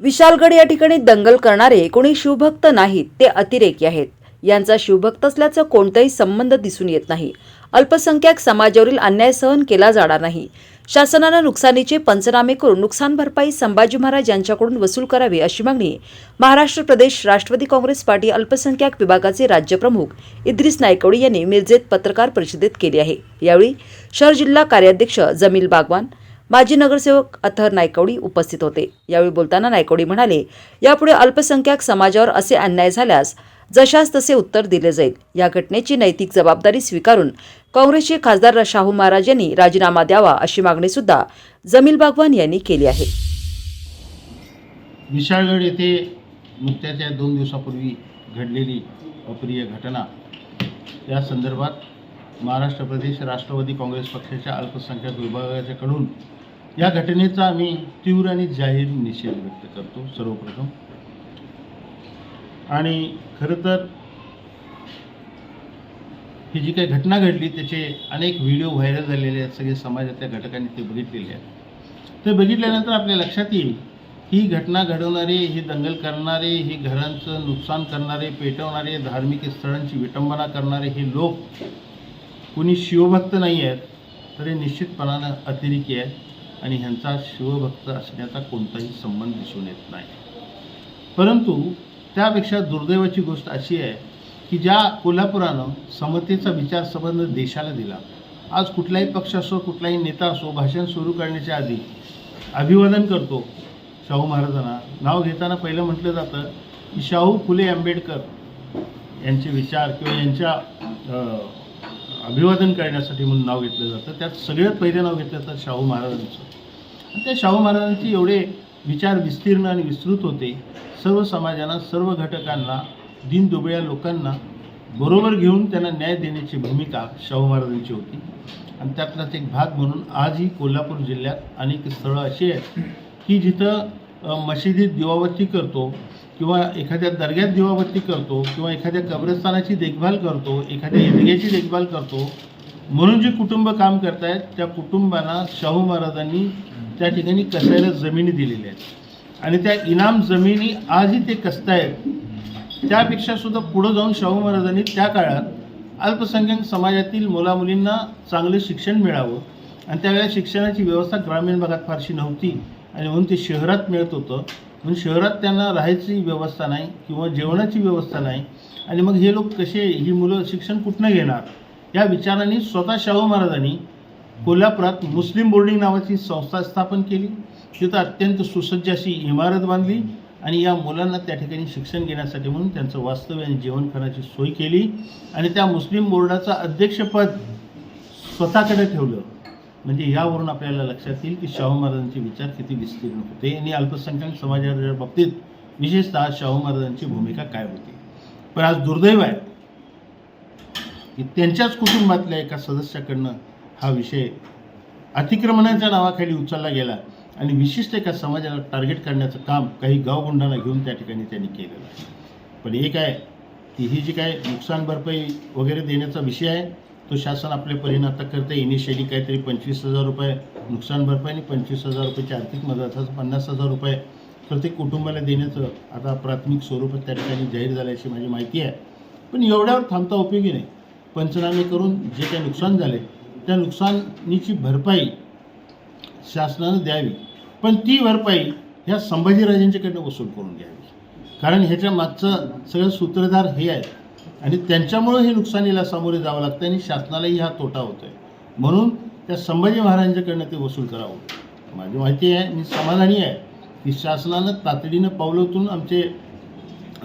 विशालगड या ठिकाणी दंगल करणारे कोणी शिवभक्त नाहीत ते अतिरेकी आहेत. यांचा शिवभक्त असल्याचा कोणताही संबंध दिसून येत नाही. अल्पसंख्याक समाजावरील अन्याय सहन केला जाणार नाही. शासनानं नुकसानीचे पंचनामे करून नुकसान भरपाई संभाजी महाराज यांच्याकडून वसूल करावी अशी मागणी महाराष्ट्र प्रदेश राष्ट्रवादी काँग्रेस पार्टी अल्पसंख्याक विभागाचे राज्यप्रमुख इद्रिस नायकवडी यांनी मिरजेत पत्रकार परिषदेत केली आहे. यावेळी शहर जिल्हा कार्याध्यक्ष जमील बागवान माजी नगरसेवक अथर नायकवडी उपस्थित होते. यावेळी बोलताना नायकवडी म्हणाले यापुढे अल्पसंख्याक समाजावर असे अन्याय झाल्यास जशास तसे उत्तर दिले जाईल. या घटनेची नैतिक जबाबदारी स्वीकारून काँग्रेसचे खासदार शाहू महाराज यांनी राजीनामा द्यावा अशी मागणी सुद्धा जमील बागवान यांनी केली आहे. विशाळगड येथे नुकत्याच या दोन दिवसापूर्वी घडलेली अप्रिय घटना. या संदर्भात महाराष्ट्र प्रदेश राष्ट्रवादी काँग्रेस पक्षाच्या अल्पसंख्याक विभागाच्याकडून या घटनेचा आम्ही तीव्र आणि जाहीर निषेध व्यक्त करतो सर्वप्रथम. आणि खरं तर ही जी काही घटना घडली त्याचे अनेक व्हिडिओ व्हायरल झालेले आहेत सगळे समाजातल्या घटकांनी ते बघितलेले आहेत. ते बघितल्यानंतर आपल्या लक्षात येईल ही घटना घडवणारे ही दंगल करणारे ही घरांचं नुकसान करणारे पेटवणारे धार्मिक स्थळांची विटंबना करणारे हे लोक कुणी शिवभक्त नाही आहेत तर हे निश्चितपणानं अतिरेकी आहेत. आणि ह्यांचा शिवभक्त असण्याचा कोणताही संबंध दिसून येत नाही. परंतु त्यापेक्षा दुर्दैवाची गोष्ट अशी आहे की ज्या कोल्हापुरानं समतेचा विचार संबंध देशाला दिला. आज कुठलाही पक्ष असो कुठलाही नेता असो भाषण सुरू करण्याच्या आधी अभिवादन करतो. शाहू महाराजांना नाव घेताना पहिलं म्हटलं जातं की शाहू फुले आंबेडकर यांचे विचार किंवा यांच्या अभिवादन करण्यासाठी म्हणून नाव घेतलं जातं. त्यात सगळ्यात पहिलं नाव घेतलं जातं शाहू महाराजांचं. आणि त्या शाहू महाराजांचे एवढे विचार विस्तीर्ण आणि विस्तृत होते. सर्व समाजाला सर्व घटकांना दीनदुबळ्या लोकांना बरोबर घेऊन त्यांना न्याय देण्याची भूमिका शाहू महाराजांची होती. आणि त्यातलाच एक भाग म्हणून आजही कोल्हापूर जिल्ह्यात अनेक स्थळं अशी आहेत की जिथं मशिदीत दिवाबत्ती करतो. किंवा एखाद्या दर्ग्यात दिवाबत्ती करतो किंवा एखाद्या कब्रस्थानाची देखभाल करतो एखाद्या ईदग्याची देखभाल करतो म्हणून जे कुटुंब काम करतायत त्या कुटुंबांना शाहू महाराजांनी त्या ठिकाणी कसायला जमिनी दिलेल्या आहेत. आणि त्या इनाम जमिनी आजही ते कसतायत त्यापेक्षा सुद्धा पुढं जाऊन शाहू महाराजांनी त्या काळात अल्पसंख्याक समाजातील मुलामुलींना चांगलं शिक्षण मिळावं. आणि त्यावेळेला शिक्षणाची व्यवस्था ग्रामीण भागात फारशी नव्हती. आणि म्हणून ते शहरात मिळत होतं. म्हणून शहरात त्यांना राहायची व्यवस्था नाही किंवा जेवणाची व्यवस्था नाही. आणि मग हे लोक कसे ही मुलं शिक्षण कुठनं घेणार? या विचाराने स्वतः शाहू महाराजांनी कोल्हापुरात मुस्लिम बोर्डिंग नावाची संस्था स्थापन केली. तिथं अत्यंत सुसज्ज अशी इमारत बांधली आणि या मुलांना त्या ठिकाणी शिक्षण घेण्यासाठी म्हणून त्यांचं वास्तव्य आणि जेवणखाण्याची सोय केली. आणि त्या मुस्लिम बोर्डाचं अध्यक्षपद स्वतःकडे ठेवलं. म्हणजे यावरून आपल्याला लक्षात येईल की शाहू महाराजांचे विचार किती विस्तीर्ण होते. आणि अल्पसंख्याक समाजाच्या बाबतीत विशेषतः शाहू महाराजांची भूमिका काय होती. पण आज दुर्दैव आहे की त्यांच्याच कुटुंबातल्या एका सदस्याकडनं हा विषय अतिक्रमणाच्या नावाखाली उचलला गेला आणि विशिष्ट एका समाजाला टार्गेट करण्याचं काम काही गावगुंडांना घेऊन त्या ठिकाणी त्यांनी केलेलं आहे. पण एक आहे की ही जी काय नुकसान भरपाई वगैरे देण्याचा विषय आहे तो शासन आपल्या परीनं आता करते इनिशियली काहीतरी पंचवीस हजार रुपये नुकसान भरपाई आणि पंचवीस हजार रुपयाची आर्थिक मदत. असं पन्नास हजार रुपये प्रत्येक कुटुंबाला देण्याचं आता प्राथमिक स्वरूप त्या ठिकाणी जाहीर झाल्याची माझी माहिती आहे. पण एवढ्यावर थांबता उपयोगी नाही. पंचनामे करून जे काही नुकसान झाले त्या नुकसानीची भरपाई शासनानं द्यावी. पण ती भरपाई ह्या संभाजीराजांच्याकडनं वसूल करून घ्यावी. कारण ह्याच्या मागचं सगळं सूत्रधार हे आहेत. आणि त्यांच्यामुळं हे नुकसानीला सामोरे जावं लागतं आणि शासनालाही हा तोटा होतो आहे म्हणून त्या संभाजी महाराजांच्याकडनं ते वसूल करावं. माझी माहिती आहे मी समाधानी आहे की शासनानं तातडीनं पावलं आमचे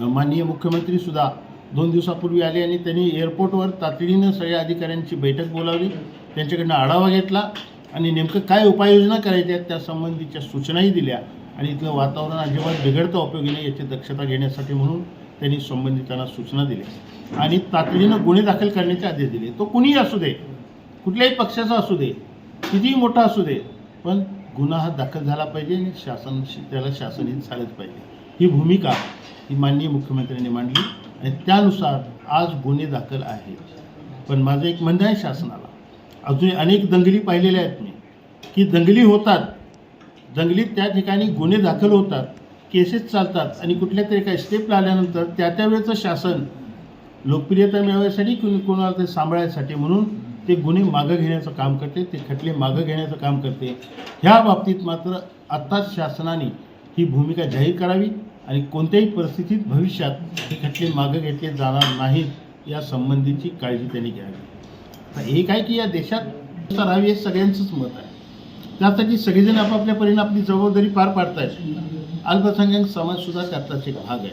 माननीय मुख्यमंत्रीसुद्धा दोन दिवसापूर्वी आले आणि त्यांनी एअरपोर्टवर तातडीनं सगळ्या अधिकाऱ्यांची बैठक बोलावली त्यांच्याकडनं आढावा घेतला आणि नेमकं काय उपाययोजना करायच्या आहेत त्या संबंधीच्या सूचनाही दिल्या. आणि इथलं वातावरण अजिबात बिघडतं उपयोगी नाही याची दक्षता घेण्यासाठी म्हणून त्यांनी संबंधितांना सूचना दिल्या. आणि तातडीनं गुन्हे दाखल करण्याचे आदेश दिले. तो कुणीही असू दे कुठल्याही पक्षाचा असू दे कितीही मोठा असू दे पण गुन्हा हा दाखल झाला पाहिजे आणि शासन त्याला शासन हे पाहिजे. ही भूमिका ही माननीय मुख्यमंत्र्यांनी मांडली आणि त्यानुसार आज गुन्हे दाखल आहेत. पण माझं एक म्हणणं आहे शासनाला अजून अनेक दंगली पाहिलेल्या आहेत मी की दंगली होतात दंगलीत त्या ठिकाणी गुन्हे दाखल होतात केसेस चालतात आणि कुठल्या तरी काही स्टेप आल्यानंतर त्या त्या वेळेचं शासन लोकप्रियता मिळवण्यासाठी कुणी कोणाला ते सांभाळण्यासाठी म्हणून ते गुन्हे मागं घेण्याचं काम करते ते खटले मागं घेण्याचं काम करते. ह्या बाबतीत मात्र आत्ताच शासनाने ही भूमिका जाहीर करावी आणि कोणत्याही परिस्थितीत भविष्यात हे खटले मागं घेतले जाणार नाहीत या संबंधीची काळजी त्यांनी घ्यावी. आता एक आहे की या देशात राहावी हे सगळ्यांचंच मत आहे. त्यासाठी सगळेजण आपापल्या परीने आपली जबाबदारी पार पाडतायत. अल्पसंख्याक समाजसुद्धा त्याचाच एक भाग आहे.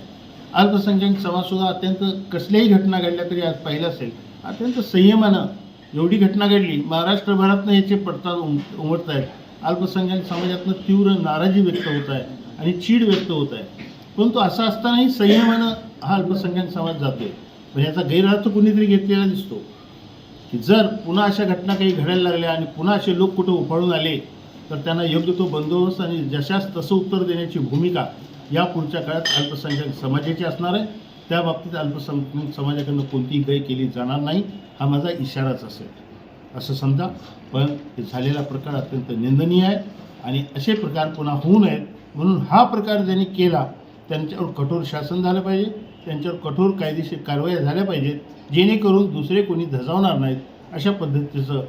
अल्पसंख्याक समाजसुद्धा अत्यंत कसल्याही घटना घडल्या तरी आज पाहिलं असेल. अत्यंत संयमानं एवढी घटना घडली महाराष्ट्रभरातनं याचे पडताळ उम उमटत आहेत अल्पसंख्याक समाजातनं तीव्र नाराजी व्यक्त होत आहे आणि चीड व्यक्त होत आहे. परंतु असं असतानाही संयमानं हा अल्पसंख्याक समाज जातोय. पण याचा गैरअर्थ कुणीतरी घेतलेला दिसतो. की जर पुन्हा अशा घटना काही घडायला लागल्या आणि पुन्हा असे लोक कुठं उफाळून आले तर त्यांना योग्य तो बंदोबस्त आणि जशास तसं उत्तर देण्याची भूमिका या पुढच्या काळात अल्पसंख्याक समाजाची असणार आहे. त्या बाबतीत अल्पसंख्याक समाजाकडनं कोणतीही गय केली जाणार नाही. हा माझा इशाराच असेल. असं समजा. पण झालेला प्रकार अत्यंत निंदनीय आहे आणि असे प्रकार पुन्हा होऊ नयेत म्हणून हा प्रकार ज्यांनी केला त्यांच्यावर कठोर शासन झालं पाहिजे. त्यांच्यावर कठोर कायदेशीर कारवाया झाल्या पाहिजेत. जेणेकरून दुसरे कोणी धजावणार नाहीत अशा पद्धतीचं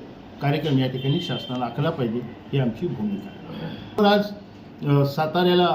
कार्यक्रम या ठिकाणी शासनाला आखला पाहिजे ही आमची भूमिका आहे. तर आज साताऱ्याला